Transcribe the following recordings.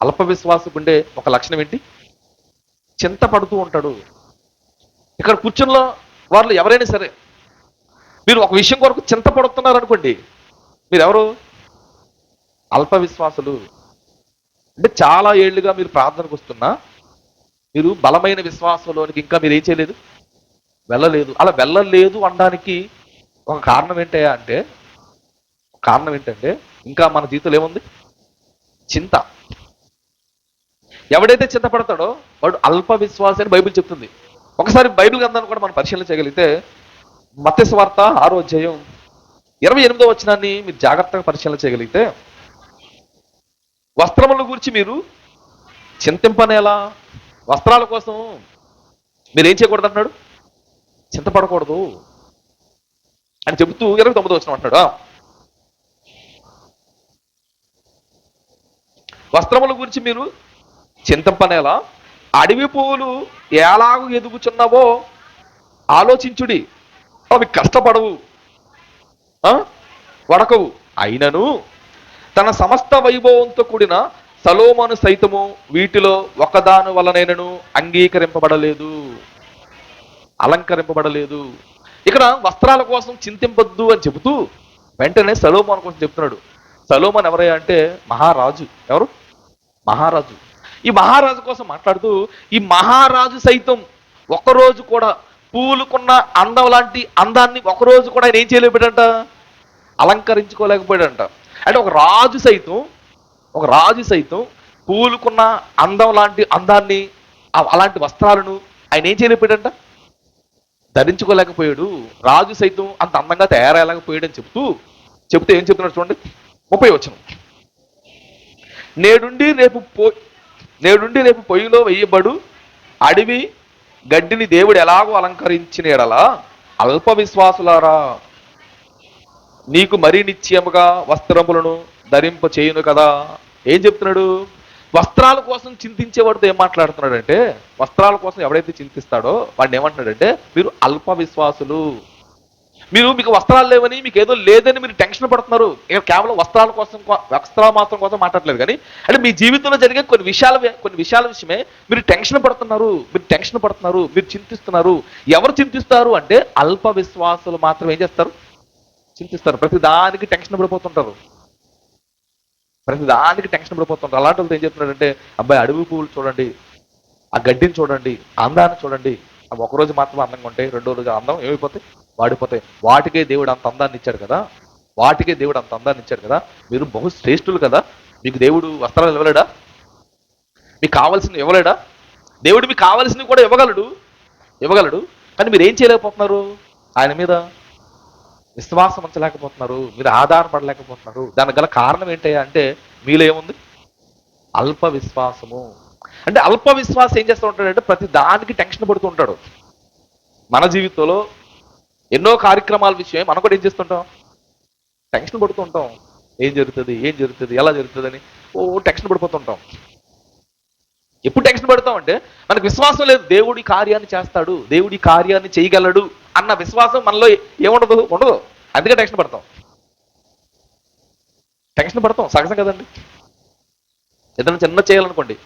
అల్ప విశ్వాసం ఉండే ఒక లక్షణం ఏంటి చింత పడుతూ ఉంటాడు. ఇక్కడ కూర్చున్న వాళ్ళు ఎవరైనా సరే మీరు ఒక విషయం కొరకు చింతపడుతున్నారు అనుకోండి మీరు ఎవరు అల్ప విశ్వాసులు అంటే చాలా ఏళ్ళుగా మీరు ప్రార్థనకు వస్తున్నా మీరు బలమైన విశ్వాసంలోనికి ఇంకా మీరు ఏం చేయలేదు? వెళ్ళలేదు. అలా వెళ్ళలేదు అనడానికి ఒక కారణం ఏంటయ్యా అంటే కారణం ఏంటంటే ఇంకా మన జీవితంలో ఏముంది? చింత. ఎవడైతే చింతపడతాడో వాడు అల్ప విశ్వాస అని బైబిల్ చెప్తుంది. ఒకసారి బైబిల్ గ్రంథాన్ని కూడా మనం పరిశీలన చేయగలిగితే మత్స్య వార్త ఆరో అధ్యాయం ఇరవై ఎనిమిదో వచనాన్ని మీరు జాగ్రత్తగా పరిశీలన చేయగలిగితే వస్త్రముల గురించి మీరు చింతింపనేలా వస్త్రాల కోసం మీరు ఏం చేయకూడదు అంటున్నాడు చింతపడకూడదు అని చెబుతూ ఇరవై తొమ్మిది వచ్చిన అంటాడు వస్త్రముల గురించి మీరు చింతింపనేలా అడవి పువ్వులు ఎలాగూ ఎదుగుచున్నావో ఆలోచించుడి. అవి కష్టపడవు. వడకవు. అయినను తన సమస్త వైభవంతో కూడిన సలోమను సైతము వీటిలో ఒకదాని వలనైనను అంగీకరింపబడలేదు. అలంకరింపబడలేదు. ఇక్కడ వస్త్రాల కోసం చింతింపద్దు అని చెబుతూ వెంటనే సలోమాన్ కోసం చెప్తున్నాడు. సలోమాన్ ఎవరయ్యా అంటే మహారాజు. ఎవరు? మహారాజు. ఈ మహారాజు కోసం మాట్లాడుతూ ఈ మహారాజు సైతం ఒకరోజు కూడా పూలుకున్న అందం లాంటి అందాన్ని ఒకరోజు కూడా ఆయన ఏం చేయలేకపోయాడంట? అలంకరించుకోలేకపోయాడంట. అంటే ఒక రాజు సైతం ఒక రాజు సైతం పూలుకున్న అందం లాంటి అందాన్ని అలాంటి వస్త్రాలను ఆయన ఏం చేయలేకపోయాడంట? ధరించుకోలేకపోయాడు. రాజు సైతం అంత అందంగా తయారయ్యలేకపోయాడని చెప్తూ చెప్తే ఏం చెప్తున్నాడు చూడండి? ముప్పై వచ్చిన నేడుండి రేపు పో నేడుండి రేపు పొయ్యిలో వెయ్యబడు అడవి గడ్డిని దేవుడు ఎలాగో అలంకరించిన ఎడలా అల్ప విశ్వాసులారా నీకు మరీ నిశ్చయముగా వస్త్రములను ధరింప చేయును కదా. ఏం చెప్తున్నాడు? వస్త్రాల కోసం చింతించేవాడితో ఏం మాట్లాడుతున్నాడంటే వస్త్రాల కోసం ఎవడైతే చింతిస్తాడో వాడిని ఏమంటున్నాడంటే మీరు అల్ప విశ్వాసులు మీరు మీకు వస్త్రాలు లేవని మీకు ఏదో లేదని మీరు టెన్షన్ పడుతున్నారు. కేవలం వస్త్రాల కోసం వస్త్రాలు వస్త్రాల మాత్రం కోసం మాట్లాడలేదు కానీ అంటే మీ జీవితంలో జరిగే కొన్ని విషయాల కొన్ని విషయాల విషయమే మీరు టెన్షన్ పడుతున్నారు. మీరు టెన్షన్ పడుతున్నారు. మీరు చింతిస్తున్నారు. ఎవరు చింతిస్తారు అంటే అల్ప విశ్వాసులు మాత్రం ఏం చేస్తారు? చింతిస్తారు. ప్రతి దానికి టెన్షన్ పడిపోతుంటారు. ప్రతి దానికి టెన్షన్ పడిపోతుంటారు. అలాంటి వాళ్ళు ఏం చెప్తున్నాడంటే అబ్బాయి అడవి పువ్వులు చూడండి ఆ గడ్డిని చూడండి అందాన్ని చూడండి. అవి ఒక రోజు అందంగా ఉంటాయి రెండో రోజు అందం ఏమైపోతాయి? వాడిపోతాయి వాటికే దేవుడు అంత అందాన్ని ఇచ్చాడు కదా? వాటికే దేవుడు అంత అందాన్ని ఇచ్చాడు కదా? మీరు బహు శ్రేష్ఠులు కదా? మీకు దేవుడు వస్త్రాలు ఇవ్వలేడా? మీకు కావాల్సింది ఇవ్వలేడా? దేవుడు మీకు కావాల్సినవి కూడా ఇవ్వగలడు. ఇవ్వగలడు. కానీ మీరు ఏం చేయలేకపోతున్నారు? ఆయన మీద విశ్వాసం ఉంచలేకపోతున్నారు. మీరు ఆధారపడలేకపోతున్నారు దానికి గల కారణం ఏంటయ్యా అంటే మీలో ఏముంది? అల్ప విశ్వాసము. అంటే అల్ప విశ్వాసం ఏం చేస్తూ ఉంటాడంటే ప్రతి దానికి టెన్షన్ పడుతూ ఉంటాడు. మన జీవితంలో ఎన్నో కార్యక్రమాల విషయం మనం కూడా ఏం చేస్తుంటాం? టెన్షన్ పడుతుంటాం. ఏం జరుగుతుంది? ఏం జరుగుతుంది? ఎలా జరుగుతుంది అని ఓ టెన్షన్ పడిపోతుంటాం. ఎప్పుడు టెన్షన్ పడతాం అంటే మనకు విశ్వాసం లేదు. దేవుడి కార్యాన్ని చేస్తాడు. దేవుడి కార్యాన్ని చేయగలడు అన్న విశ్వాసం మనలో ఏముండదు? ఉండదు. అందుకే టెన్షన్ పడతాం. టెన్షన్ పడతాం. సహజం కదండి. ఏదైనా చిన్న చేయాలనుకోండి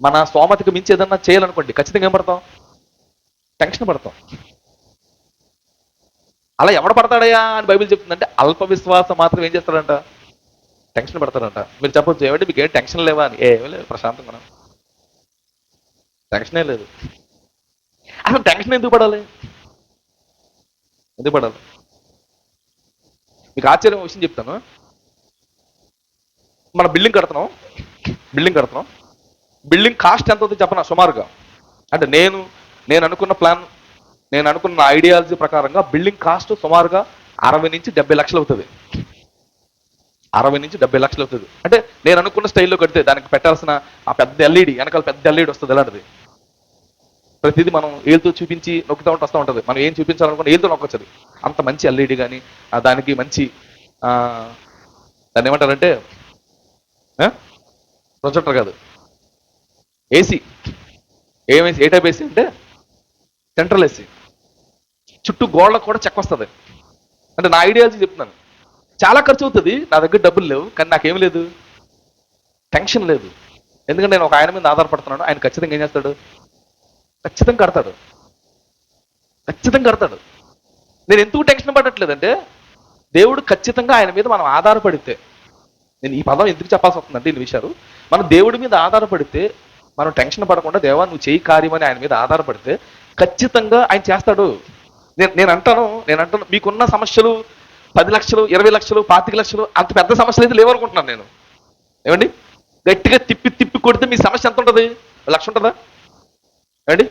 మన స్వామతికి మించి ఏదన్నా చేయాలనుకోండి ఖచ్చితంగా ఏం పడతాం? టెన్షన్ పడతాం. అలా ఎవడ పడతాడయా అని బైబిల్ చెప్తుందంటే అల్ప విశ్వాసం మాత్రం ఏం చేస్తాడంట? టెన్షన్ పడతాడంట. మీరు చెప్పొచ్చు ఏమంటే మీకు ఏం టెన్షన్ లేవా? అని. ఏమీ లేదు ప్రశాంతంగా ఉన్నాం. టెన్షనే లేదు. అసలు టెన్షన్ ఎందుకు పడాలి? ఎందుకు పడాలి? మీకు ఆశ్చర్యం విషయం చెప్తాను. మన బిల్డింగ్ కడుతున్నాం. బిల్డింగ్ కడుతున్నాం. బిల్డింగ్ కాస్ట్ ఎంత అవుతుంది చెప్పనా? సుమారుగా. అంటే నేను నేను అనుకున్న ప్లాన్ నేను అనుకున్న ఐడియాలజీ ప్రకారంగా బిల్డింగ్ కాస్ట్ సుమారుగా అరవై నుంచి డెబ్బై లక్షలు అవుతుంది. అరవై నుంచి డెబ్బై లక్షలు అవుతుంది. అంటే నేను అనుకున్న స్టైల్లో కడితే దానికి పెట్టాల్సిన ఆ పెద్ద ఎల్ఈడి వెనకాల పెద్ద ఎల్ఈడి వస్తుంది ఇలాంటిది ప్రతిదీ మనం ఏలుతో చూపించి నొక్కుతూ ఉంటే వస్తూ ఉంటుంది. మనం ఏం చూపించాలనుకున్న ఏలుతో నొక్కొచ్చది. అంత మంచి ఎల్ఈడి కానీ దానికి మంచి దాన్ని ఏమంటారంటే ప్రొజెక్టర్ కాదు. ఏసీ ఏమేసి ఏ టైప్ ఏసీ అంటే సెంట్రల్ ఏసీ చుట్టూ గోడలకు కూడా చెక్ వస్తుంది. అంటే నా ఐడియాలజీ చెప్తున్నాను. చాలా ఖర్చు అవుతుంది. నా దగ్గర డబ్బులు లేవు కానీ నాకేం లేదు. టెన్షన్ లేదు. ఎందుకంటే నేను ఒక ఆయన మీద ఆధారపడుతున్నాను. ఆయన ఖచ్చితంగా ఏం చేస్తాడు? ఖచ్చితంగా కడతాడు. ఖచ్చితంగా కడతాడు. నేను ఎందుకు టెన్షన్ పడట్లేదంటే దేవుడు ఖచ్చితంగా ఆయన మీద మనం ఆధారపడితే నేను ఈ పదం ఎందుకు చెప్పాల్సి వస్తుందంటే ఈ విషయాలు. మనం దేవుడి మీద ఆధారపడితే మనం టెన్షన్ పడకుండా దేవా నువ్వు చేయి కార్యం అని ఆయన మీద ఆధారపడితే ఖచ్చితంగా ఆయన చేస్తాడు. నేను నేను అంటాను నేను అంటాను మీకున్న సమస్యలు పది లక్షలు ఇరవై లక్షలు పాతిక లక్షలు అంత పెద్ద సమస్యలు అయితే లేవనుకుంటున్నాను నేను. ఏమండి? గట్టిగా తిప్పి తిప్పి కొడితే మీ సమస్య ఎంత ఉంటుంది? లక్ష ఉంటుందా? ఏమండి?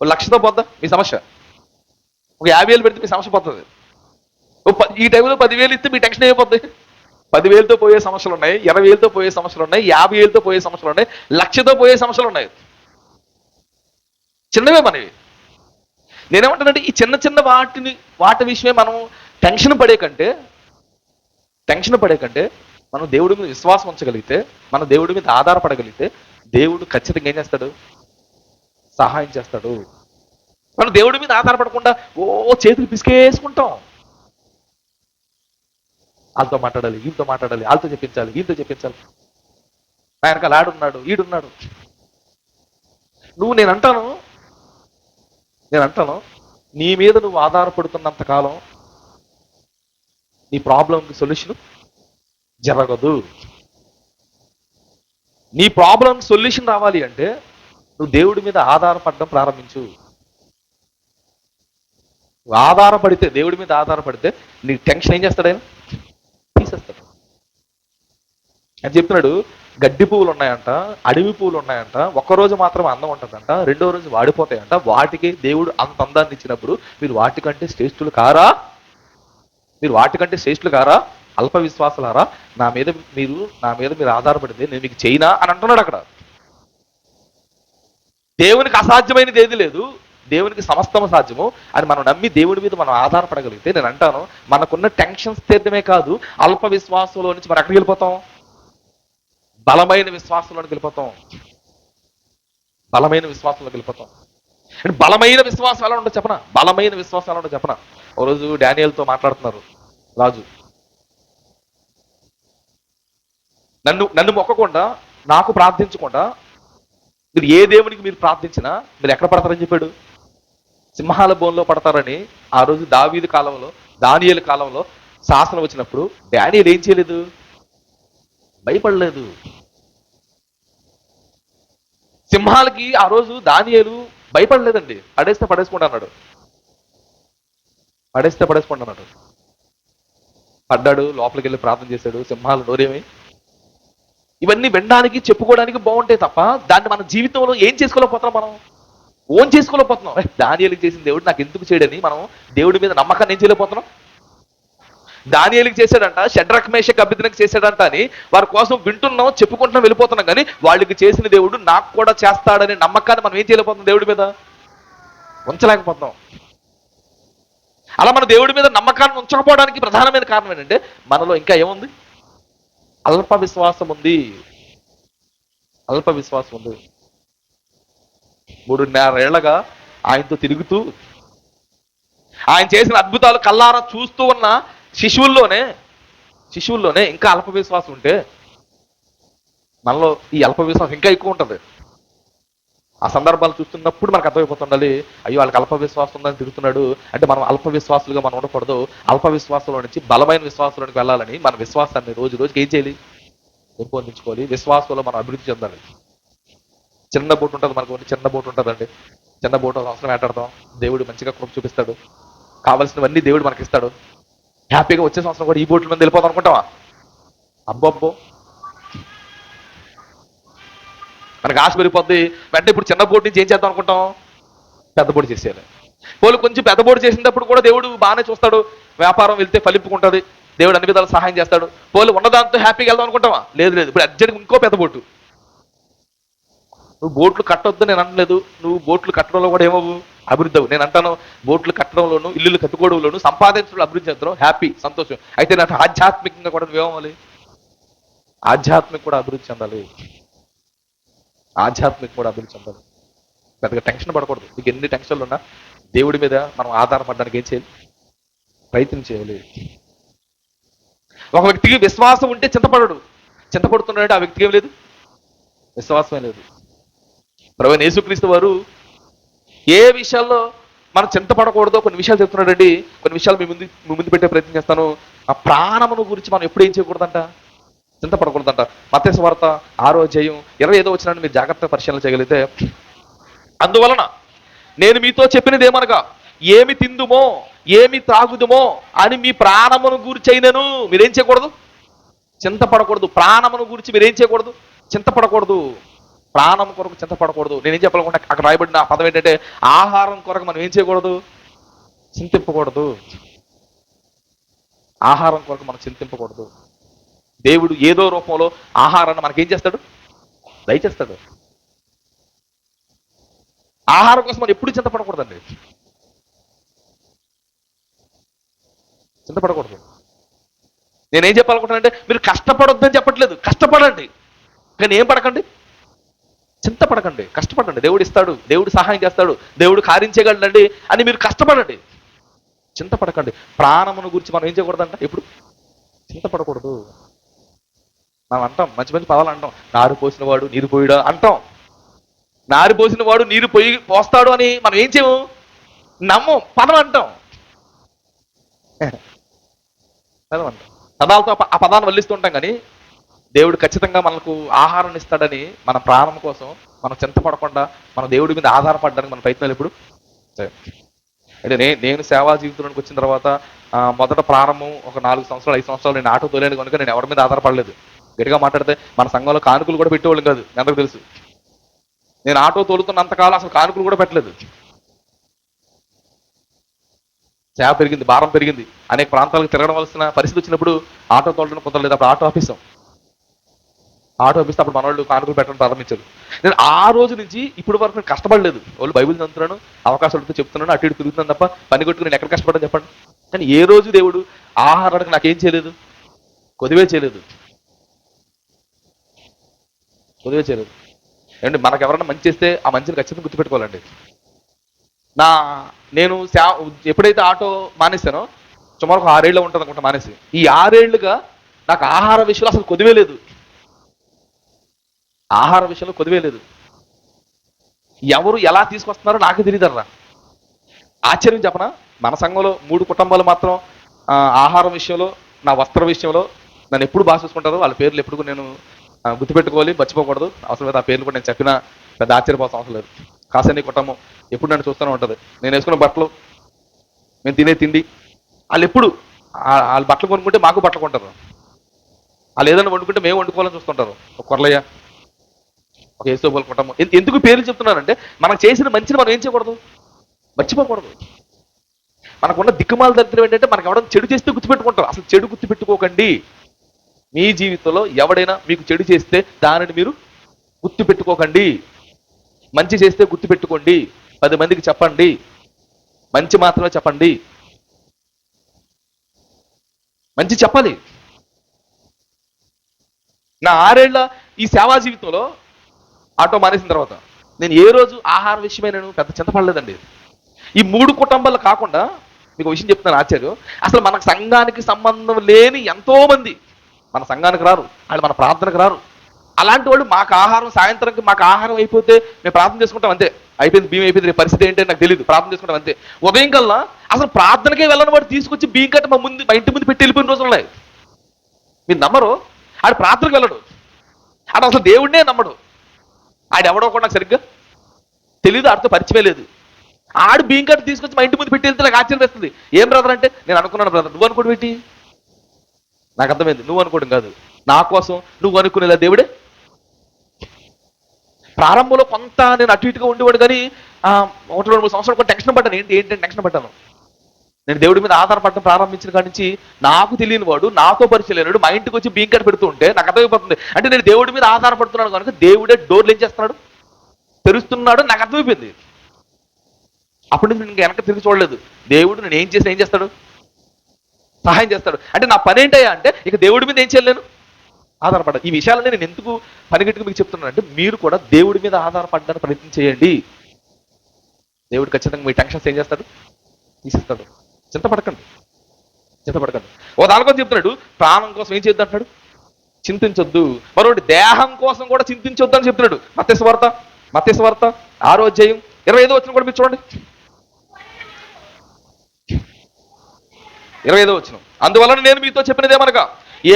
ఒక లక్షతో పోద్దా? మీ సమస్య. ఒక యాభై వేలు పెడితే మీ సమస్య పోతుంది. ఈ టైంలో పదివేలు ఇస్తే మీ టెన్షన్ అయిపోద్ది. పదివేలతో పోయే సమస్యలు ఉన్నాయి ఇరవై వేలతో పోయే సమస్యలు ఉన్నాయి యాభై వేలతో పోయే సమస్యలు ఉన్నాయి లక్షతో పోయే సమస్యలు ఉన్నాయి. చిన్నవే మనవి. నేనేమంటానంటే ఈ చిన్న చిన్న వాటిని వాటి విషయమే మనం టెన్షన్ పడే కంటే టెన్షన్ పడే కంటే మనం దేవుడి మీద విశ్వాసం ఉంచగలిగితే మన దేవుడి మీద ఆధారపడగలిగితే దేవుడు ఖచ్చితంగా ఏం చేస్తాడు? సహాయం చేస్తాడు. మనం దేవుడి మీద ఆధారపడకుండా ఓ చేతులు పిసికేసుకుంటాం. వాళ్ళతో మాట్లాడాలి వీళ్ళతో మాట్లాడాలి వాళ్ళతో చెప్పించాలి వీళ్ళతో చెప్పించాలి. ఆయనకాల ఆడున్నాడు ఈడున్నాడు. నువ్వు నేను అంటాను నేను అంటాను నీ మీద నువ్వు ఆధారపడుతున్నంత కాలం నీ ప్రాబ్లంకి సొల్యూషన్ జరగదు. నీ ప్రాబ్లం సొల్యూషన్ రావాలి అంటే నువ్వు దేవుడి మీద ఆధారపడడం ప్రారంభించు. ఆధారపడితే దేవుడి మీద ఆధారపడితే నీ టెన్షన్ ఏం చేస్తాడు ఆయన? తీసేస్తాడు. అని చెప్తున్నాడు గడ్డి పువ్వులు ఉన్నాయంట అడవి పువ్వులు ఉన్నాయంట ఒక్క రోజు మాత్రం అందం ఉంటుందంట రెండో రోజు వాడిపోతాయంట. వాటికి దేవుడు అంత అందాన్ని ఇచ్చినప్పుడు మీరు వాటికంటే శ్రేష్ఠులు కారా? మీరు వాటికంటే శ్రేష్ఠులు కారా? అల్ప విశ్వాసలారా? నా మీద మీరు నా మీద మీరు ఆధారపడితే నేను మీకు చేయనా అని అంటున్నాడు అక్కడ. దేవునికి అసాధ్యమైనది ఏది లేదు. దేవునికి సమస్తము సాధ్యము. అని మనం నమ్మి దేవుడి మీద మనం ఆధారపడగలిగితే నేను అంటాను మనకున్న టెన్షన్స్ తీర్థమే కాదు అల్ప విశ్వాసంలో నుంచి మనం ఎక్కడికి వెళ్ళిపోతాం? బలమైన విశ్వాసంలోకి వెళ్ళిపోతాం బలమైన విశ్వాసంలోకి వెళ్ళిపోతాం అంటే బలమైన విశ్వాసం ఎలా ఉండదు చెప్పనా? బలమైన విశ్వాసం ఎలా ఉండదు చెప్పనా? ఓ రోజు డానియల్తో మాట్లాడుతున్నారు రాజు. నన్ను నన్ను మొక్కకుండా నాకు ప్రార్థించకుండా మీరు ఏ దేవునికి మీరు ప్రార్థించినా మీరు ఎక్కడ పడతారని చెప్పాడు? సింహాల బోన్లో పడతారని ఆ రోజు దావీది కాలంలో దానియేలు కాలంలో శాసనం వచ్చినప్పుడు డానియల్ ఏం చేయలేదు? భయపడలేదు. సింహాలకి ఆ రోజు దానియలు భయపడలేదండి. పడేస్తే పడేసుకుంటా అన్నాడు. పడేస్తే పడేసుకుంటా అన్నాడు. పడ్డాడు లోపలికి వెళ్ళి ప్రార్థన చేశాడు సింహాలు నోరేమి. ఇవన్నీ వినడానికి చెప్పుకోవడానికి బాగుంటాయి తప్ప దాన్ని మన జీవితంలో ఏం చేసుకోలేకపోతున్నాం మనం? ఓన్ చేసుకోలేకపోతున్నాం. దానియలికి చేసిన దేవుడు నాకు ఎందుకు చేయడని మనం దేవుడి మీద నమ్మకాన్ని ఏం చేయలేకపోతున్నాం? దానియలికి చేశాడంట షడ్రక్ మేషక్ అభిధనకి చేశాడంట అని వారి కోసం వింటున్నాం చెప్పుకుంటున్నాం వెళ్ళిపోతున్నాం కానీ వాళ్ళకి చేసిన దేవుడు నాకు కూడా చేస్తాడనే నమ్మకాన్ని మనం ఏం చేయలేకపోతున్నాం దేవుడి మీద? ఉంచలేకపోతున్నాం. అలా మన దేవుడి మీద నమ్మకాన్ని ఉంచకపోవడానికి ప్రధానమైన కారణం ఏంటంటే మనలో ఇంకా ఏముంది? అల్ప విశ్వాసం ఉంది. అల్ప విశ్వాసం ఉంది. మూడున్నరేళ్ళగా ఆయనతో తిరుగుతూ ఆయన చేసిన అద్భుతాలు కల్లారా చూస్తూ ఉన్న శిశువుల్లోనే శిశువుల్లోనే ఇంకా అల్ప విశ్వాసం ఉంటే మనలో ఈ అల్ప విశ్వాసం ఇంకా ఎక్కువ ఉంటుంది. ఆ సందర్భాలు చూస్తున్నప్పుడు మనకు అర్థమైపోతుండాలి అయ్యో వాళ్ళకి అల్ప విశ్వాసం ఉందని తిరుగుతున్నాడు. అంటే మనం అల్ప విశ్వాసులుగా మనం ఉండకూడదు. అల్ప విశ్వాసంలో నుంచి బలమైన విశ్వాసంలోనికి వెళ్ళాలని మన విశ్వాసాన్ని రోజు రోజుకి ఏం చేయాలి? పెంపొందించుకోవాలి విశ్వాసంలో మనం అభివృద్ధి చెందాలి. చిన్న బోటు ఉంటుంది మనకు చిన్న బోటు ఉంటుందండి. చిన్న బోటు అవసరం ఏటాడతాం దేవుడు మంచిగా కృప చూపిస్తాడు. కావలసినవన్నీ దేవుడు మనకి ఇస్తాడు హ్యాపీగా వచ్చే సంవత్సరం కూడా ఈ బోట్ల మీద వెళ్ళిపోతాం అనుకుంటావా? అబ్బబ్బో. మనకు ఆశ పెరిగిపోద్ది. వెంటనే ఇప్పుడు చిన్న బోట్ నుంచి ఏం చేద్దాం అనుకుంటాం? పెద్ద బోటు చేసేయాలి. పోలు కొంచెం పెద్ద బోటు చేసినప్పుడు కూడా దేవుడు బాగానే చూస్తాడు. వ్యాపారం వెళ్తే ఫలింపుకుంటుంది దేవుడు అన్ని విధాలు సహాయం చేస్తాడు. పోలు ఉన్నదాంతో హ్యాపీగా వెళ్దాం అనుకుంటావా? లేదు లేదు. ఇప్పుడు అర్జెంట్ ఇంకో పెద్ద బోటు. నువ్వు బోట్లు కట్టొద్దు నేను అనలేదు. నువ్వు బోట్లు కట్టడంలో కూడా ఏమవు అభివృద్ధి అవు నేను అంటాను బోట్లు కట్టడంలోను ఇల్లులు కట్టుకోవడంలోను సంపాదించడం అభివృద్ధి చెందడం హ్యాపీ సంతోషం. అయితే నాకు ఆధ్యాత్మికంగా కూడా నువ్వేమవ్వాలి ఆధ్యాత్మిక కూడా అభివృద్ధి చెందాలి. ఆధ్యాత్మిక కూడా అభివృద్ధి చెందాలి. పెద్దగా టెన్షన్ పడకూడదు. నీకు ఎన్ని టెన్షన్లు ఉన్నా దేవుడి మీద మనం ఆధారపడడానికి ఏం చేయాలి? ప్రయత్నం చేయాలి. ఒక వ్యక్తికి విశ్వాసం ఉంటే చింతపడడు. చింతపడుతున్నాడంటే ఆ వ్యక్తికి ఏం లేదు? విశ్వాసమే లేదు. ప్రభు యేసుక్రీస్తు వారు ఏ విషయాల్లో మనం చింతపడకూడదో కొన్ని విషయాలు చెప్తున్నాడండి. కొన్ని విషయాలు మీ ముందు మీ ముందు పెట్టే ప్రయత్నం చేస్తాను. ఆ ప్రాణమును గురించి మనం ఎప్పుడు ఏం చేయకూడదంట? చింతపడకూడదంట. మత్స్య వార్త ఆరో జయం ఇరవై ఏదో వచ్చినాన్ని మీరు జాగ్రత్త పరిశీలన చేయగలిగితే అందువలన నేను మీతో చెప్పినది ఏమనగా ఏమి తిందుమో ఏమి త్రాగుదుమో అని మీ ప్రాణమును గురిచైనను మీరేం చేయకూడదు? చింతపడకూడదు. ప్రాణమును గురించి మీరేం చేయకూడదు? చింతపడకూడదు. ప్రాణం కొరకు చింతపడకూడదు. నేనేం చెప్పాలనుకుంటే అక్కడ రాయబడిన పదం ఏంటంటే ఆహారం కొరకు మనం ఏం చేయకూడదు? చింతింపకూడదు. ఆహారం కొరకు మనం చింతింపకూడదు. దేవుడు ఏదో రూపంలో ఆహారాన్ని మనకేం చేస్తాడు? దయచేస్తాడు. ఆహారం కోసం మనం ఎప్పుడు చింతపడకూడదండి. చింతపడకూడదు. నేనేం చెప్పాలనుకుంటున్నానంటే మీరు కష్టపడొద్దని చెప్పట్లేదు. కష్టపడండి. కానీ ఏం పడకండి? చింతపడకండి కష్టపడండి. దేవుడు ఇస్తాడు దేవుడు సహాయం చేస్తాడు దేవుడు కార్యం అని మీరు కష్టపడండి. చింతపడకండి. ప్రాణమును గురించి మనం ఏం చేయకూడదంట? ఎప్పుడు? చింతపడకూడదు. మనం అంటాం మంచి మంచి పదాలు అంటాం. నారు పోసిన వాడు నీరు పోయడా? అంటాం. నారు పోసిన వాడు నీరు పోయి పోస్తాడు అని మనం ఏం చేయము? నమ్మం పదం అంటాం. పదం అంటాం. పదాలతో ఆ పదాన్ని వల్లిస్తుంటాం కానీ దేవుడు ఖచ్చితంగా మనకు ఆహారం ఇస్తాడని మన ప్రాణం కోసం మనం చింతపడకుండా మన దేవుడి మీద ఆధారపడడానికి మన ప్రయత్నాలు ఎప్పుడు అంటే నే నేను సేవా జీవితంలోకి వచ్చిన తర్వాత మొదట ప్రారంభం ఒక నాలుగు సంవత్సరాలు ఐదు సంవత్సరాలు నేను ఆటో తోలేను కనుక నేను ఎవరి మీద ఆధారపడలేదు. గట్టిగా మాట్లాడితే మన సంఘంలో కానుకలు కూడా పెట్టేవాళ్ళం కాదు మీ తెలుసు. నేను ఆటో తోలుతున్నంతకాలం అసలు కానుకలు కూడా పెట్టలేదు. సేవ పెరిగింది భారం పెరిగింది. అనేక ప్రాంతాలకు తిరగడం వలసిన పరిస్థితి వచ్చినప్పుడు ఆటో తోలడం కుదరలేదు. అప్పుడు ఆటో ఆఫీసం. ఆటో పంపిస్తే అప్పుడు మనవాళ్ళు కానుకలు పెట్టడం ప్రారంభించారు. నేను ఆ రోజు నుంచి ఇప్పుడు వరకు నేను కష్టపడలేదు. వాళ్ళు బైబిల్ చదువుతున్నాను అవకాశాలు ఉంటే చెప్తున్నాను అటు ఇటు తిరుగుతున్నాను తప్ప పని కొట్టుకుని నేను ఎక్కడ కష్టపడని చెప్పండి. కానీ ఏ రోజు దేవుడు ఆహారానికి నాకేం చేయలేదు? కొదివే చేయలేదు. కొదివే చేయలేదు. ఏమంటే మనకు ఎవరైనా మంచి చేస్తే ఆ మంచిని ఖచ్చితంగా గుర్తుపెట్టుకోవాలండి. నా నేను ఎప్పుడైతే ఆటో మానేశానో సుమారు ఒక ఆరేళ్ళు ఉంటుంది అనుకుంటా మానేసి. ఈ ఆరేళ్ళుగా నాకు ఆహార విషయంలో అసలు కొదివే లేదు. ఆహార విషయంలో కొదివే లేదు. ఎవరు ఎలా తీసుకొస్తున్నారో నాకు తెలియదర్రా ఆశ్చర్యం చెప్పనా? మన సంఘంలో మూడు కుటుంబాలు మాత్రం ఆ, ఆహారం విషయంలో నా వస్త్ర విషయంలో నన్ను ఎప్పుడు బాగా చూసుకుంటారు వాళ్ళ పేర్లు ఎప్పుడు నేను గుర్తుపెట్టుకోవాలి మర్చిపోకూడదు. అవసరం లేదు ఆ పేర్లు కూడా నేను చెప్పినా పెద్ద ఆశ్చర్యపోవాల్సిన అవసరం లేదు. కాసేని కుటుంబం ఎప్పుడు నన్ను చూస్తూనే ఉంటుంది. నేను వేసుకున్న బట్టలు మేము తినే తిండి వాళ్ళు ఎప్పుడు వాళ్ళు వాళ్ళ బట్టలు కొనుక్కుంటే మాకు బట్టలు కొంటారు. వాళ్ళు ఏదైనా వండుకుంటే మేము వండుకోవాలని చూస్తుంటారు. ఒక కొరలయ్య ఒక యేసోబోల్ కుటుంబం. ఎందుకు పేర్లు చెప్తున్నానంటే మనం చేసిన మంచిని మనం ఏం చేయకూడదు? మర్చిపోకూడదు. మనకున్న దిక్కుమాల దరిద్రం ఏంటంటే మనకు ఎవడైనా చెడు చేస్తే గుర్తుపెట్టుకుంటారు. అసలు చెడు గుర్తుపెట్టుకోకండి. మీ జీవితంలో ఎవడైనా మీకు చెడు చేస్తే దానిని మీరు గుర్తుపెట్టుకోకండి. మంచి చేస్తే గుర్తుపెట్టుకోండి. పది మందికి చెప్పండి. మంచి మాత్రమే చెప్పండి. మంచి చెప్పాలి. నా ఆరేళ్ళ ఈ సేవా జీవితంలో ఆటో మానేసిన తర్వాత. నేను ఏ రోజు ఆహార విషయమై నేను పెద్ద చింతపడలేదండి. ఈ మూడు కుటుంబాలు కాకుండా మీకు విషయం చెప్తున్నాను ఆశ్చర్యం. అసలు మన సంఘానికి సంబంధం లేని ఎంతో మంది మన సంఘానికి రారు వాళ్ళు మన ప్రార్థనకు రారు. అలాంటి వాళ్ళు మాకు ఆహారం సాయంత్రంకి మాకు ఆహారం అయిపోతే మేము ప్రార్థన చేసుకుంటాం అంతే. అయిపోయింది బియ్యం అయిపోయింది పరిస్థితి ఏంటో నాకు తెలియదు ప్రార్థన చేసుకుంటాం అంతే. ఉదయం కల్లా అసలు ప్రార్థనకే వెళ్ళని వాడు తీసుకొచ్చి బియ్యం కట్టి మా ముందు మా ఇంటి ముందు పెట్టి వెళ్ళిపోయిన రోజులు ఉన్నాయి. మీరు నమ్మరు? ఆడు ప్రార్థనకు వెళ్ళడు. ఆడు అసలు దేవుడినే నమ్మడు. ఆడు ఎవడో కూడా నాకు సరిగ్గా తెలియదు ఆడితో పరిచయం లేదు. ఆడు బియ్యం కట్ట తీసుకొచ్చి మా ఇంటి ముందు పెట్టి వెళ్తే నాకు ఆశ్చర్యం వేస్తుంది. ఏం బ్రదర్ అంటే నేను అనుకున్నాను బ్రదర్ నువ్వు అనుకోడు పెట్టి నాకు అర్థమైంది నువ్వు అనుకోవడం కాదు. నా కోసం నువ్వు అనుకునేలా దేవుడే? ప్రారంభంలో కొంత నేను అటు ఇటుగా ఉండేవాడు కానీ ఆ, ఒకటి రెండు మూడు సంవత్సరాలు కూడా టెన్షన్ పడ్డాను. ఏంటి ఏంటి టెన్షన్ పడ్డాను. నేను దేవుడి మీద ఆధారపడటం ప్రారంభించిన కాడి నుంచి నాకు తెలియని వాడు నాతో పరిచయం మా ఇంటికి వచ్చి బీంకట్ పెడుతుంటే నాకు అర్థమైపోతుంది. అంటే నేను దేవుడి మీద ఆధారపడుతున్నాను కనుక దేవుడే డోర్లు ఏం చేస్తున్నాడు? తెరుస్తున్నాడు నాకు అర్థమైపోయింది. అప్పటి నుంచి నేను ఇంకా వెనక తిరిగి చూడలేదు. దేవుడు నేను ఏం చేసినా ఏం చేస్తాడు? సహాయం చేస్తాడు. అంటే నా పని ఏంటయ్యా అంటే ఇక దేవుడి మీద ఏం చేయలేను ఆధారపడ ఈ విషయాలన్నీ నేను ఎందుకు పనిగట్టుకు మీకు చెప్తున్నాను అంటే మీరు కూడా దేవుడి మీద ఆధారపడడానికి ప్రయత్నం చేయండి. దేవుడు ఖచ్చితంగా మీ టెన్షన్స్ ఏం చేస్తాడు? తీసిస్తాడు. చింతపడకండి. చింతపడకండి. ఓ దానికోసం చెప్తున్నాడు ప్రాణం కోసం ఏం చేద్దాం అంటాడు చింతించొద్దు. మరొకటి దేహం కోసం కూడా చింతించొద్దు అని చెప్తున్నాడు. మత్స్యవార్త మత్స్యవార్త ఆరోగ్యం ఇరవై ఐదో వచ్చిన కూడా మీరు చూడండి. ఇరవై ఐదో వచ్చిన అందువలన నేను మీతో చెప్పినదేమనగా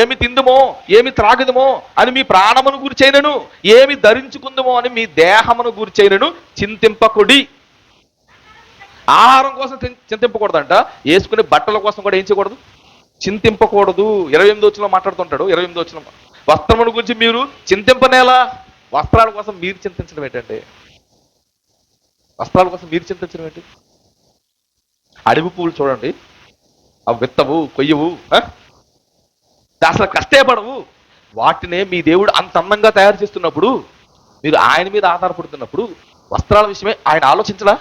ఏమి తిందుమో ఏమి త్రాగుదమో అని మీ ప్రాణమును గురిచైనను ఏమి ధరించుకుందుమో అని మీ దేహమును గురిచైనను చింతింపకుడి. ఆహారం కోసం చింతింపకూడదంట. వేసుకునే బట్టల కోసం కూడా ఏం చేయకూడదు? చింతింపకూడదు. ఇరవై ఎనిమిది వచ్చిన మాట్లాడుతుంటాడు. ఇరవై ఎనిమిది వచ్చిన వస్త్రముల గురించి మీరు చింతింపనేలా? వస్త్రాల కోసం మీరు చింతించడం ఏంటంటే వస్త్రాల కోసం మీరు చింతించడం ఏంటి? అడవి పువ్వులు చూడండి. అవి విత్తవు కొయ్యవు అసలు కష్టపడవు. వాటినే మీ దేవుడు అంత అందంగా తయారు చేస్తున్నప్పుడు మీరు ఆయన మీద ఆధారపడుతున్నప్పుడు వస్త్రాల విషయమే ఆయన ఆలోచించడా?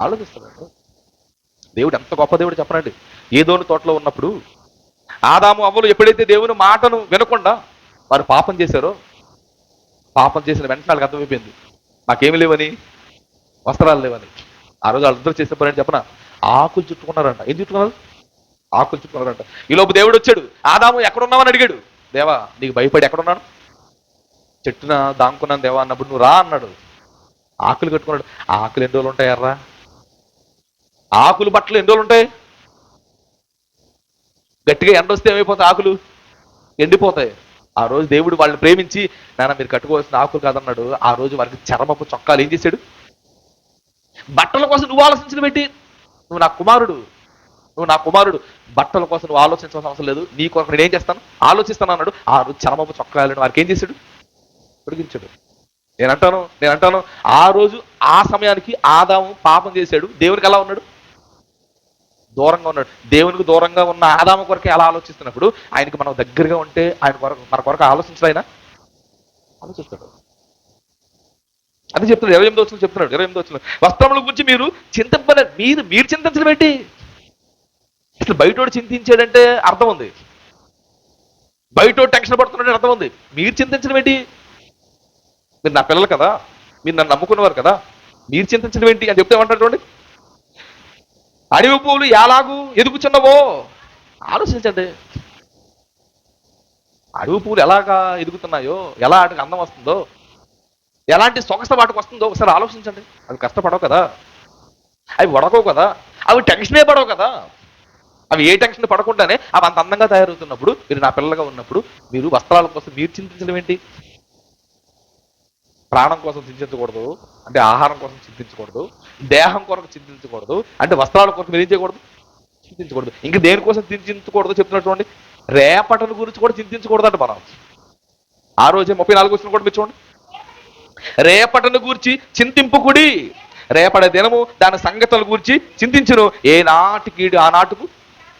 ఆలోచిస్తున్నాడు. దేవుడు ఎంత గొప్ప దేవుడు చెప్పనండి. ఏదోని తోటలో ఉన్నప్పుడు ఆదాము అవ్వలు ఎప్పుడైతే దేవుని మాటను వినకుండా వారు పాపం చేశారో పాపం చేసిన వెంటనే వాళ్ళకి అర్థమైపోయింది. మాకేమి లేవని వస్త్రాలు లేవని. ఆ రోజు వాళ్ళు చేసిన పని చెప్పన? ఆకులు చుట్టుకున్నారంట. ఏం చుట్టుకున్నారు? ఆకులు చుట్టుకున్నారంట. ఈ లోపు దేవుడు వచ్చాడు. ఆదాము ఎక్కడున్నావని అడిగాడు. దేవా నీకు భయపడి ఎక్కడున్నాను? చెట్టున దాముకున్నాను దేవా అన్నప్పుడు నువ్వు రా అన్నాడు. ఆకులు కట్టుకున్నాడు. ఆకులు ఎన్ని రోజులు ఉంటాయి ఎర్రా ఆకులు బట్టలు ఎన్ని రోజులు ఉంటాయి? గట్టిగా ఎండ వస్తే ఏమైపోతాయి ఆకులు? ఎండిపోతాయి. ఆ రోజు దేవుడు వాళ్ళని ప్రేమించి నాన్న మీరు కట్టుకోవాల్సిన ఆకులు కాదన్నాడు. ఆ రోజు వారికి చర్మపు చొక్కాలు ఏం చేశాడు? బట్టల కోసం నువ్వు ఆలోచించిన పెట్టి నువ్వు నా కుమారుడు. నువ్వు నా కుమారుడు. బట్టల కోసం నువ్వు ఆలోచించాల్సిన అవసరం లేదు. నీ కొరకు నేను ఏం చేస్తాను? ఆలోచిస్తాను అన్నాడు. ఆ రోజు చర్మపు చొక్కాలని వారికి ఏం చేశాడు? పొడిగించాడు నేను అంటాను నేను అంటాను ఆ రోజు ఆ సమయానికి ఆదాము పాపం చేశాడు. దేవునికి ఎలా ఉన్నాడు? దూరంగా ఉన్నాడు దేవునికి దూరంగా ఉన్న ఆదాము కొరకు అలా ఆలోచిస్తున్నప్పుడు ఆయనకి మనం దగ్గరగా ఉంటే ఆయన కొరకు మన కొరకు ఆలోచించడు ఆయన? ఆలోచిస్తాడు. అది చెప్తున్నాడు. ఇరవై ఎనిమిది వచ్చిన చెప్తున్నాడు. ఇరవై ఎనిమిది వచ్చిన వస్త్రముల గురించి మీరు చింతింపలే మీరు మీరు చింతించడం ఏంటి? అసలు బయటోడు చింతించాడంటే అర్థం ఉంది. బయటోడు టెన్షన్ పడుతున్నాడు అర్థం ఉంది. మీరు చింతించడం ఏంటి? మీరు నా పిల్లలు కదా. మీరు నన్ను నమ్ముకున్నవారు కదా. మీరు చింతించడం ఏంటి? అని చెప్తే ఏమంటారు చూడండి. అడవి పువ్వులు ఎలాగూ ఎదుగుచున్నవో ఆలోచించండి. అడవి పువ్వులు ఎలాగా ఎదుగుతున్నాయో ఎలా వాటికి అందం వస్తుందో ఎలాంటి సొగస వాటికి వస్తుందో ఒకసారి ఆలోచించండి. అవి కష్టపడవు కదా. అవి వడకవు కదా. అవి టెన్షనే పడవు కదా. అవి ఏ టెన్షన్ పడకుండానే అవి అంత అందంగా తయారవుతున్నప్పుడు మీరు నా పిల్లలుగా ఉన్నప్పుడు మీరు వస్త్రాల కోసం మీరు చింతించడం ఏంటి? ప్రాణం కోసం చింతించకూడదు అంటే ఆహారం కోసం చింతించకూడదు దేహం కొరకు చింతించకూడదు అంటే వస్త్రాల కొరకు మీరు చేయకూడదు? చింతించకూడదు. ఇంకా దేనికోసం చింతించకూడదు చెప్తున్నటువంటి చూడండి రేపటల గురించి కూడా చింతించకూడదు అంటే మనం. ఆ రోజే ముప్పై నాలుగు వచ్చిన కూడా మీరు చూడండి. రేపటను గురించి చింతింపుకుడి రేపటి దినము దాని సంగతుల గురించి చింతించను. ఏ నాటికి ఆ నాటుకు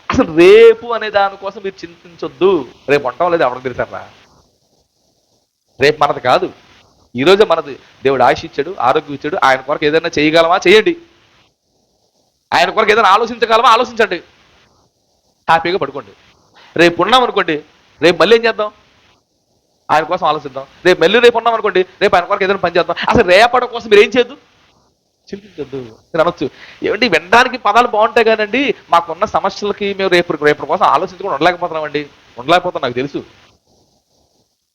అసలు రేపు అనే దానికోసం మీరు చింతించొద్దు. రేపు ఉంటాం లేదు ఎవరికి తెలుసారా? రేపు మనది కాదు. ఈ రోజే మనది దేవుడు ఆశించాడు ఇచ్చాడు ఆరోగ్యం ఇచ్చాడు ఆయన కొరకు ఏదైనా చేయగలమా? చేయండి. ఆయన కొరకు ఏదైనా ఆలోచించగలమా? ఆలోచించండి. హ్యాపీగా పడుకోండి. రేపు ఉన్నాం అనుకోండి రేపు మళ్ళీ ఏం చేద్దాం? ఆయన కోసం ఆలోచిద్దాం. రేపు మళ్ళీ రేపు ఉన్నాం అనుకోండి రేపు ఆయన కొరకు ఏదైనా పని చేద్దాం. అసలు రేపటి కోసం మీరు ఏం చేయొద్దు? చింతించొద్దు నేను అనొచ్చు. ఏమండి వినడానికి పదాలు బాగుంటాయి కానండి మాకున్న సమస్యలకి మేము రేపు రేపటి కోసం ఆలోచించుకొని ఉండలేకపోతున్నామండి. ఉండలేకపోతాం నాకు తెలుసు.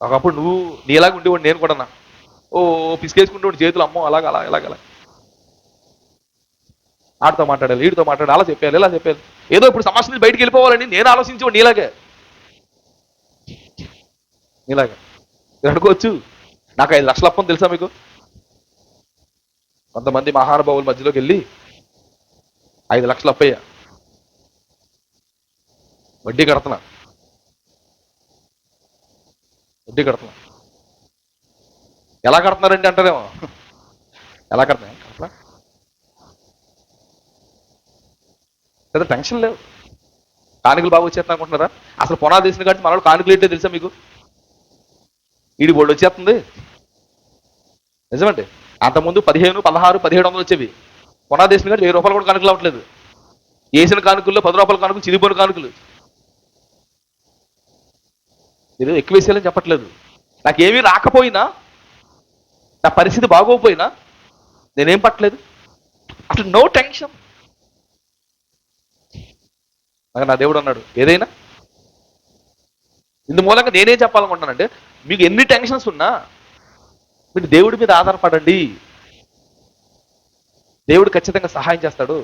ఒకప్పుడు నువ్వు నీలాగా ఉండేవాడు నేను కూడా ఓ పిసికేసుకుంటూ చేతులు అమ్మో అలాగ అలా ఇలాగ అలా ఆడితో మాట్లాడాలి వీడితో మాట్లాడాలి అలా చెప్పాలి ఇలా చెప్పాలి ఏదో ఇప్పుడు సమస్య నుంచి బయటికి వెళ్ళిపోవాలని నేను ఆలోచించేవాడు నీలాగే నీలాగా అనుకోవచ్చు నాకు ఐదు లక్షల అప్పని తెలుసా మీకు? కొంతమంది మహానుభావుల మధ్యలోకి వెళ్ళి ఐదు లక్షలు అప్పయ్యా. వడ్డీ కడుతున్నా. వడ్డీ కడుతున్నా. ఎలా కడుతున్నారండి అంటారేమో? ఎలా కడుతున్నా కడుతున్నా పెద్ద టెన్షన్ లేవు కానుకలు బాగా వచ్చేస్తాను అనుకుంటున్నారా? అసలు పునాది వేసిన కాబట్టి మనలో కానుకలు ఏంటో తెలుసా మీకు? ఈడి బోర్డు వచ్చేస్తుంది. నిజమండి. అంతకుముందు పదిహేను పదహారు పదిహేడు వందలు వచ్చేవి. పునాది వేసిన కానీ వెయ్యి రూపాయలు కూడా కానుకలు అవ్వట్లేదు వేసిన కానుకల్లో పది రూపాయల కానుకలు చిరిగిపోయిన కానుకలు. మీరు ఎక్కువ వేసేయాలని చెప్పట్లేదు. నాకేమీ రాకపోయినా నా పరిస్థితి బాగోపోయినా నేనేం పట్టలేదు? అసలు నో టెన్షన్ నాకు నా దేవుడు అన్నాడు ఏదైనా? ఇందు మూలంగా నేనేం చెప్పాలనుకుంటానంటే మీకు ఎన్ని టెన్షన్స్ ఉన్నా మీరు దేవుడి మీద ఆధారపడండి. దేవుడు ఖచ్చితంగా సహాయం చేస్తాడు.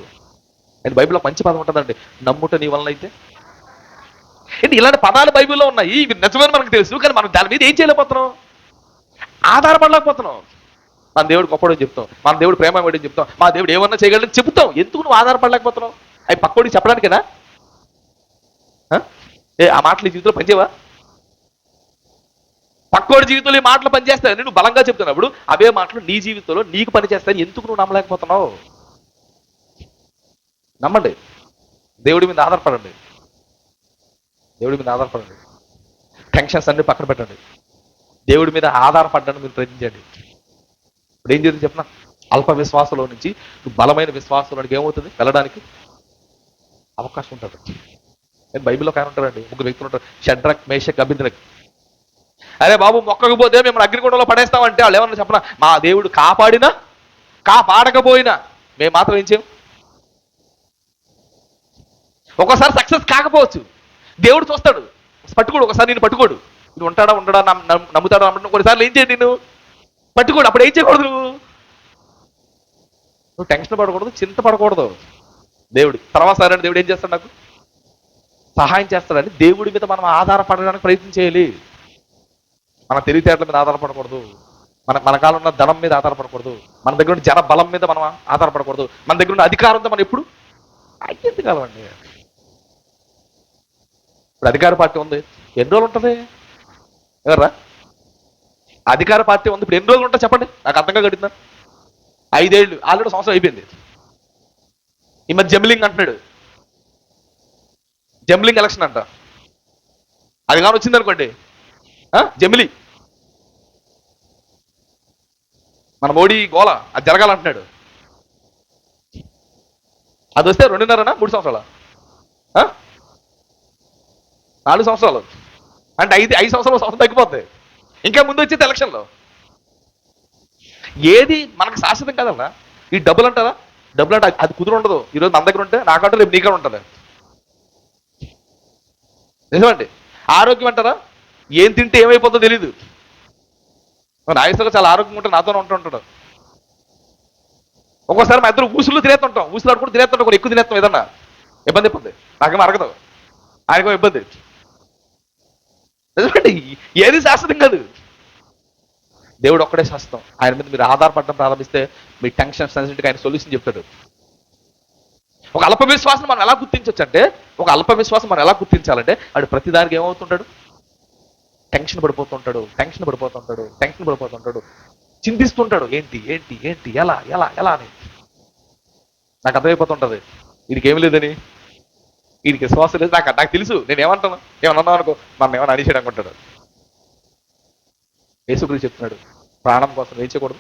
అండ్ బైబిల్లో మంచి పదం ఉంటుందండి నమ్ముట నీ వలన అయితే. ఇలాంటి పదాలు బైబిల్లో ఉన్నాయి ఇవి నిజమని మనకు తెలుసు కానీ మనం దాని మీద ఏం చేయలేకపోతున్నాం? ఆధారపడలేకపోతున్నాం మన దేవుడు గొప్పడు చెప్తాం మన దేవుడు ప్రేమ అని చెప్తాం మా దేవుడు ఏమన్నా చేయగలని చెప్తాం ఎందుకు నువ్వు ఆధారపడలేకపోతున్నావు? అవి పక్కోడికి చెప్పడానికేనా? ఆ? ఏ ఆ మాటలు ఈ జీవితంలో పనిచేవా పక్కోడి జీవితంలో ఈ మాటలు పనిచేస్తాయని నువ్వు బలంగా చెప్తున్నప్పుడు అవే మాటలు నీ జీవితంలో నీకు పనిచేస్తాయని ఎందుకు నువ్వు నమ్మలేకపోతున్నావు? నమ్మండి. దేవుడి మీద ఆధారపడండి. దేవుడి మీద ఆధారపడండి. టెన్షన్స్ అన్ని పక్కన పెట్టండి. దేవుడి మీద ఆధారపడ్డాను మీరు ప్రయత్నించండి. ఇప్పుడు ఏం చేద్దాం చెప్పిన? అల్ప విశ్వాసంలో నుంచి బలమైన విశ్వాసంలోనికి ఏమవుతుంది? వెళ్ళడానికి అవకాశం ఉంటుంది. నేను బైబిల్లో కాని ఉంటారండి ముగ్గురు వ్యక్తులు ఉంటారు షడ్రక్ మేషక్ అభింద్రక్. అరే బాబు మొక్కకపోతే మేము అగ్నిగుండంలో పడేస్తామంటే వాళ్ళు ఏమన్నా చెప్పనా? మా దేవుడు కాపాడినా కాపాడకపోయినా మేము మాత్రం ఏం చేయం? ఒక్కోసారి సక్సెస్ కాకపోవచ్చు. దేవుడు చూస్తాడు. పట్టుకోడు ఒకసారి నేను పట్టుకోడు. నువ్వు ఉంటాడా ఉండడా నమ్ముతాడా నమ్మడం కొన్నిసార్లు ఏం చేయండి నువ్వు పట్టుకోడు అప్పుడు ఏం చేయకూడదు నువ్వు? నువ్వు టెన్షన్ పడకూడదు చింత పడకూడదు. దేవుడు తర్వాత సరే దేవుడు ఏం చేస్తాడు నాకు? సహాయం చేస్తాడని దేవుడి మీద మనం ఆధారపడడానికి ప్రయత్నం చేయాలి. మన తెలివితేటల మీద ఆధారపడకూడదు. మన మన కాలం ఉన్న ధనం మీద ఆధారపడకూడదు. మన దగ్గర ఉన్న జన బలం మీద మనం ఆధారపడకూడదు. మన దగ్గర ఉన్న అధికారంతో మనం ఎప్పుడు? అయ్యింది కాదండి ఇప్పుడు అధికార పార్టీ ఉంది. ఎన్ని రోజులు ఉంటుంది? ఎవర్రా? అధికార పార్టీ ఉంది. ఇప్పుడు ఎన్ని రోజులు ఉంటా చెప్పండి. నాకు అర్థంగా కట్టిందా ఐదేళ్ళు. ఆల్రెడీ సంవత్సరం అయిపోయింది. ఈ మధ్య జమ్లింగ్ అంటున్నాడు. జమ్లింగ్ ఎలక్షన్ అంట. అది కానీ వచ్చింది అనుకోండి. జమిలి మన మోడీ గోల. అది జరగాలంటున్నాడు. అది వస్తే రెండున్నరనా? మూడు సంవత్సరాల? నాలుగు సంవత్సరాలు. అంటే ఐదు ఐదు సంవత్సరాలు సంవత్సరం తగ్గిపోతాయి ఇంకా ముందు వచ్చేది ఎలక్షన్లో. ఏది మనకు శాశ్వతం కదన్నా ఈ డబ్బులు అంటారా? డబ్బులు అంటే అది కుదురు ఉండదు. ఈరోజు మన దగ్గర ఉంటే నాకంటే రేపు నీకే ఉంటుంది. నిజమండి. ఆరోగ్యం అంటారా? ఏం తింటే ఏమైపోతుందో తెలియదు నాయసుగా చాలా ఆరోగ్యం ఉంటాడు నాతోనే ఉంటుంటాడు ఒక్కోసారి మా ఇద్దరు ఊసులు తినేస్తుంటాం. ఊసులు కూడా తినేస్తుంటాం. ఎక్కువ తినేస్తాం ఏదన్నా. ఇబ్బంది ఇబ్బంది నాకేమో అరగదు. ఆయనకేమో ఇబ్బంది. ఎందుకంటే ఏది శాశ్వతం కాదు. దేవుడు ఒక్కడే శాస్త్రం ఆయన మీద మీరు ఆధారపడడం ప్రారంభిస్తే మీ టెన్షన్ సెన్సిటివ్ ఆయన సొల్యూషన్ చెప్తాడు. ఒక అల్ప విశ్వాసం మనం ఎలా గుర్తించవచ్చు అంటే ఒక అల్ప విశ్వాసం మనం ఎలా గుర్తించాలంటే వాడు ప్రతిదానికి ఏమవుతుంటాడు? టెన్షన్ పడిపోతుంటాడు టెన్షన్ పడిపోతుంటాడు టెన్షన్ పడిపోతుంటాడు. చింతిస్తుంటాడు ఏంటి ఏంటి ఏంటి ఎలా ఎలా ఎలా అని. నాకు అర్థమైపోతుంటది. వీడికి ఏమి లేదని? వీడికి విశ్వాసం లేదు. నాకు నాకు తెలుసు. నేను ఏమంటాను ఏమన్నా అనుకో మనం ఏమన్నా అనిచేయడం అనుకుంటాడు. యేసుగురు చెప్తున్నాడు ప్రాణం కోసం వేయించకూడదు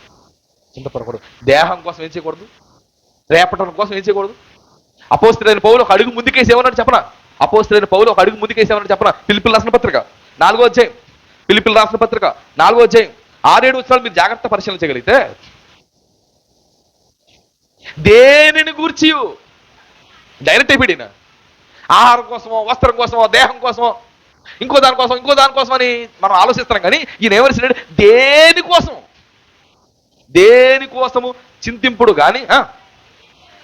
చింతపడకూడదు దేహం కోసం వేయించకూడదు రేపటం కోసం వేయించకూడదు. అపోస్తులైన పౌలు ఒక అడుగు ముందుకేసి ఏమన్నా చెప్పనా? అపోస్తులైన పౌలు ఒక అడుగు ముందుకేసి చెప్పనా? పిలిపిల్ రాసిన పత్రిక నాలుగో అధ్యాయం. పిలిపిల్ రాసిన పత్రిక నాలుగో అధ్యాయం. ఆరేడు వచ్చినాలు మీరు జాగ్రత్త పరిశీలన చేయగలిగితే దేనిని గూర్చి డైరెక్ట్ అయిపోయినా ఆహారం కోసమో వస్త్రం కోసమో దేహం కోసమో ఇంకో దానికోసం ఇంకో దానికోసం అని మనం ఆలోచిస్తున్నాం కానీ ఈయన ఏమరిసినాడు దేనికోసం దేనికోసము చింతింపుడు కానీ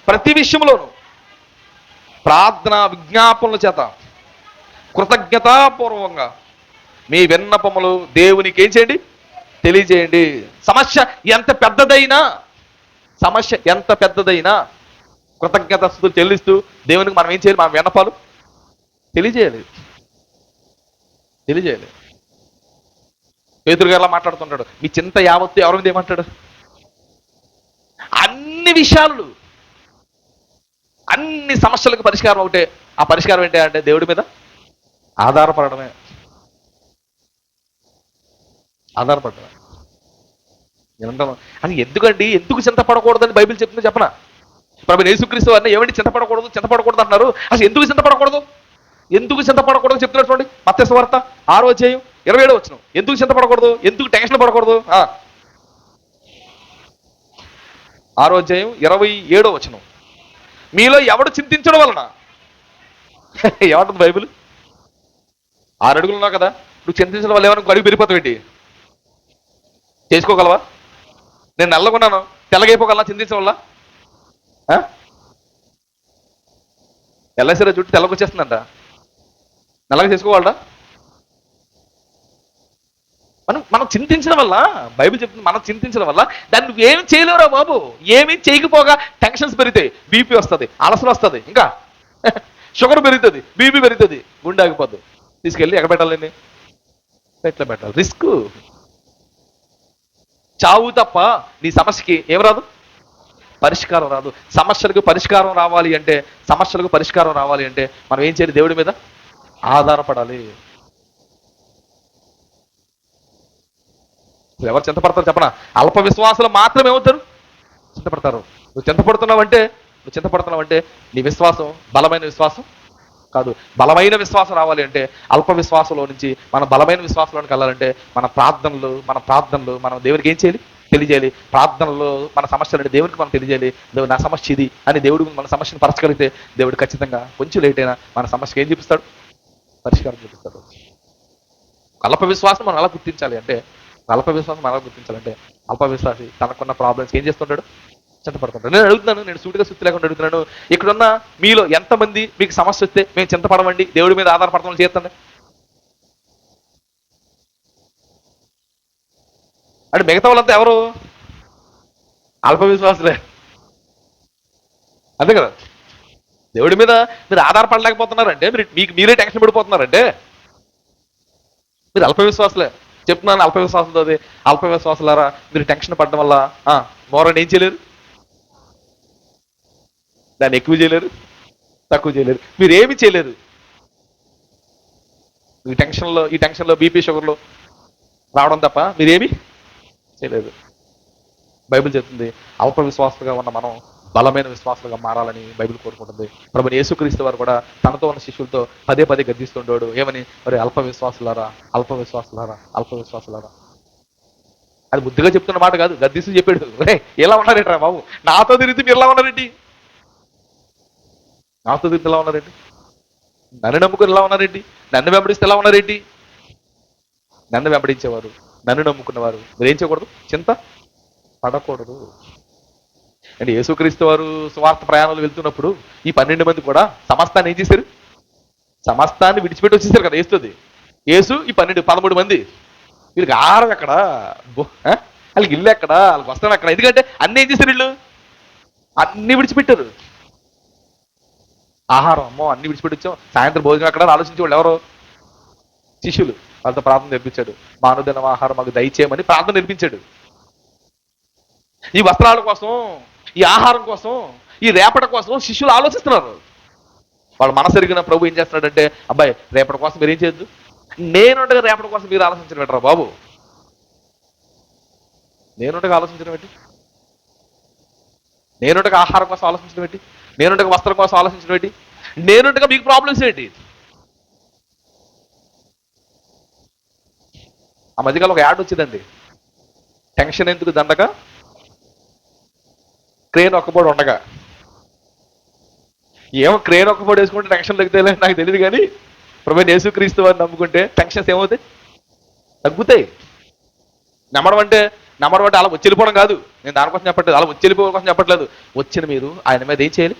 ప్రతి విషయంలోనూ ప్రార్థన విజ్ఞాపనల చేత కృతజ్ఞతాపూర్వకంగా మీ విన్నపములు దేవునికి ఏం చేయండి? తెలియజేయండి. సమస్య ఎంత పెద్దదైనా సమస్య ఎంత పెద్దదైనా కృతజ్ఞత స్థుతులు చెల్లిస్తూ దేవునికి మనం ఏం చేయాలి? మన విన్నపాలు తెలియజేయాలి. తెలియజేయాలి. పేతురు గారిలా మాట్లాడుతుంటాడు మీ చింత యావత్తు ఎవరి మీద ఏమంటాడు? అన్ని విషయాలు అన్ని సమస్యలకు పరిష్కారం ఒకటే. ఆ పరిష్కారం ఏంటి అంటే దేవుడి మీద ఆధారపడమే. ఆధారపడమే. నేను అది ఎందుకండి? ఎందుకు చింతపడకూడదని బైబిల్ చెప్తుంది చెప్పనా? ప్రభు యేసుక్రీస్తు వారిని ఏమండి చింతపడకూడదు చింతపడకూడదు అంటున్నారు? అసలు ఎందుకు చింతపడకూడదు? ఎందుకు చింతపడకూడదు చెప్తున్నారు చూడండి. మత్స్య వార్త ఆరో అధ్యాయం ఇరవై ఏడో వచ్చిన ఎందుకు చింతపడకూడదు? ఎందుకు టెన్షన్ పడకూడదు? ఆరో అధ్యాయం ఇరవై ఏడో వచనం. మీలో ఎవడు చింతించడం వలన? ఏమంటుంది బైబిల్? ఆరు అడుగులు ఉన్నావు కదా నువ్వు చింతించడం వల్ల ఏమైనా గడుగు పెరిగిపోతావేంటి చేసుకోగలవా? నేను నల్లగొన్నాను తెల్లగైపోగలనా చింతించడం వల్ల? ఎల్ఐసీలో చుట్టూ తెల్లకొచ్చేస్తుందంట నల్లగా చేసుకోవాలరా? మనం మనం చింతించడం వల్ల బైబిల్ చెప్తుంది మనం చింతించడం వల్ల దాన్ని నువ్వేం చేయలేవురా బాబు. ఏమీ చేయకపోగా టెన్షన్స్ పెరుగుతాయి. బీపీ వస్తుంది అలసలు వస్తుంది ఇంకా. షుగర్ పెరుగుతుంది బీపీ పెరుగుతుంది గుండె ఆగిపోద్ది. తీసుకెళ్ళి ఎక్కడ పెట్టాలండి ఎట్లా పెట్టాలి? రిస్క్. చావు తప్ప నీ సమస్యకి ఏం రాదు? పరిష్కారం రాదు. సమస్యలకు పరిష్కారం రావాలి అంటే సమస్యలకు పరిష్కారం రావాలి అంటే మనం ఏం చేయాలి? దేవుడి మీద ఆధారపడాలి. ఎవరు చింతపడతారు చెప్పనా? అల్ప విశ్వాసులు మాత్రమే అవుతారు చింతపడతారు. నువ్వు చింతపడుతున్నావంటే నువ్వు చింతపడుతున్నావంటే నీ విశ్వాసం బలమైన విశ్వాసం కాదు. బలమైన విశ్వాసం రావాలి అంటే అల్ప విశ్వాసంలో నుంచి మన బలమైన విశ్వాసంలోకి వెళ్ళాలంటే మన ప్రార్థనలు మన ప్రార్థనలు మనం దేవునికి ఏం చేయాలి? తెలియజేయాలి. ప్రార్థనలో మన సమస్యలు దేవునికి మనం తెలియజేయాలి. దేవుడు నా సమస్య ఇది అని దేవుడు మన సమస్యను పరచగలిగితే దేవుడు ఖచ్చితంగా కొంచెం లేట్ అయినా మన సమస్యకి ఏం చూపిస్తాడు? పరిష్కారం చూపిస్తాడు. అల్ప విశ్వాసం మనం ఎలా గుర్తించాలి అంటే అల్ప విశ్వాసం మనం ఎలా గుర్తించాలంటే అల్ప విశ్వాసి తనకున్న ప్రాబ్లమ్స్ ఏం చేస్తుంటాడు? చింతపడుతుంటాడు. నేను అడుగుతున్నాను నేను సూటిగా సుత్తి లేకుండా అడుగుతున్నాను. ఇక్కడున్న మీలో ఎంతమంది మీకు సమస్య వస్తే మేము చింతపడమండి దేవుడి మీద ఆధారపడతాం చేస్తాను. అంటే మిగతా వాళ్ళంతా ఎవరు? అల్ప విశ్వాసులే. అంతే కదా? దేవుడి మీద మీరు ఆధారపడలేకపోతున్నారంటే మీరు మీకు మీరే టెన్షన్ పడిపోతున్నారంటే. మీరు అల్ప విశ్వాసులే. చెప్తున్నాను అల్ప విశ్వాసంతో అది. అల్ప విశ్వాసులారా మీరు టెన్షన్ పడడం వల్ల ఆ, మోరని ఏం చేయలేరు? దాన్ని ఎక్కువ చేయలేరు? తక్కువ చేయలేరు? మీరు ఏమి చేయలేరు? ఈ టెన్షన్లో ఈ టెన్షన్లో బీపీ షుగర్లో రావడం తప్ప మీరేమి చేయలేదు. బైబిల్ చెప్తుంది అల్ప విశ్వాసులుగా ఉన్న మనం బలమైన విశ్వాసులుగా మారాలని బైబిల్ కోరుకుంటుంది. ప్రభు యేసుక్రీస్తు వారు కూడా తనతో ఉన్న శిష్యులతో పదే పదే గద్దిస్తుంటాడు ఏమని? మరి అల్ప విశ్వాసులారా అల్ప విశ్వాసులారా అల్ప విశ్వాసులారా. అది బుద్ధిగా చెప్తున్న మాట కాదు గద్దిస్తూ చెప్పాడు. రే ఎలా ఉన్నారేంట్రా బాబు? నాతో తిరిగితే మీరు ఎలా ఉన్నారండి నాతో తిరిగితే ఎలా ఉన్నారండి నన్ను నమ్ముకుని ఎలా ఉన్నారండి నన్ను వెంబడిస్తే ఎలా ఉన్నారండి నన్ను వెంబడించేవారు. నన్ను నమ్ముకున్నవారు. మీరు ఏం చేయకూడదు? చింత పడకూడదు. అంటే యేసుక్రీస్తు వారు స్వార్థ ప్రయాణాలు వెళ్తున్నప్పుడు ఈ పన్నెండు మంది కూడా సమస్తాన్ని ఏం చేశారు? సమస్తాన్ని విడిచిపెట్టి వచ్చేసారు కదా ఏస్తుంది యేసు ఈ పన్నెండు పదమూడు మంది. వీళ్ళకి ఆహారం ఎక్కడ? బో- వాళ్ళకి ఇల్లు ఎక్కడ? వాళ్ళకి వస్త్రం ఎక్కడ? ఎందుకంటే అన్ని ఏం చేశారు వీళ్ళు? అన్ని విడిచిపెట్టారు. ఆహారం అమ్మో అన్ని విడిచిపెట్టొచ్చాం సాయంత్రం భోజనం ఎక్కడ ఆలోచించే వాళ్ళు ఎవరు? శిష్యులు. వాళ్ళతో ప్రార్థన నేర్పించాడు. మానుదిన ఆహారం మాకు దయచేయమని ప్రార్థన నేర్పించాడు. ఈ వస్త్రాల కోసం ఈ ఆహారం కోసం ఈ రేపటి కోసం శిష్యులు ఆలోచిస్తున్నారు. వాళ్ళ మనసు ఎరిగిన ప్రభు ఏం చేస్తున్నాడంటే అబ్బాయి రేపటి కోసం మీరు ఏం చేయొద్దు. నేనుండగా రేపటి కోసం మీరు ఆలోచించడం పెట్టరా బాబు? నేనుండగా ఆలోచించడం ఏంటి? నేనుండగా ఆహారం కోసం ఆలోచించడం ఏంటి? నేనుండగా వస్త్రం కోసం ఆలోచించడం ఏంటి? నేనుండగా మీకు ప్రాబ్లమ్స్ ఏంటి? ఆ మధ్యకాలం ఒక యాడ్ వచ్చిందండి. టెన్షన్ ఎందుకు దండగా క్రేన్ ఒక్కబోడు ఉండగా. ఏమో క్రేన్ ఒక్కబోడు వేసుకుంటే టెన్షన్ తగ్గితే నాకు తెలియదు కానీ ప్రభు యేసుక్రీస్తు వారిని నమ్ముకుంటే టెన్షన్స్ ఏమవుతాయి? తగ్గుతాయి. నమ్మడం అంటే నమ్మడం అంటే అలా వచ్చి కాదు. నేను దానికోసం చెప్పట్లేదు. అలా వచ్చి వెళ్ళిపోవడం కోసం చెప్పట్లేదు. వచ్చిన మీరు ఆయన మీద ఏం చేయాలి?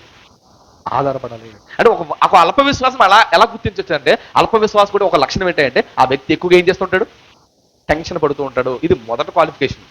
ఆధారపడాలి. అంటే ఒక ఒక అల్ప విశ్వాసం అలా ఎలా గుర్తించవచ్చు అంటే అల్ప విశ్వాసం కూడా ఒక లక్షణం ఏంటంటే ఆ వ్యక్తి ఎక్కువగా ఏం చేస్తుంటాడు? టెన్షన్ పడుతూ ఉంటాడు. ఇది మొదటి క్వాలిఫికేషన్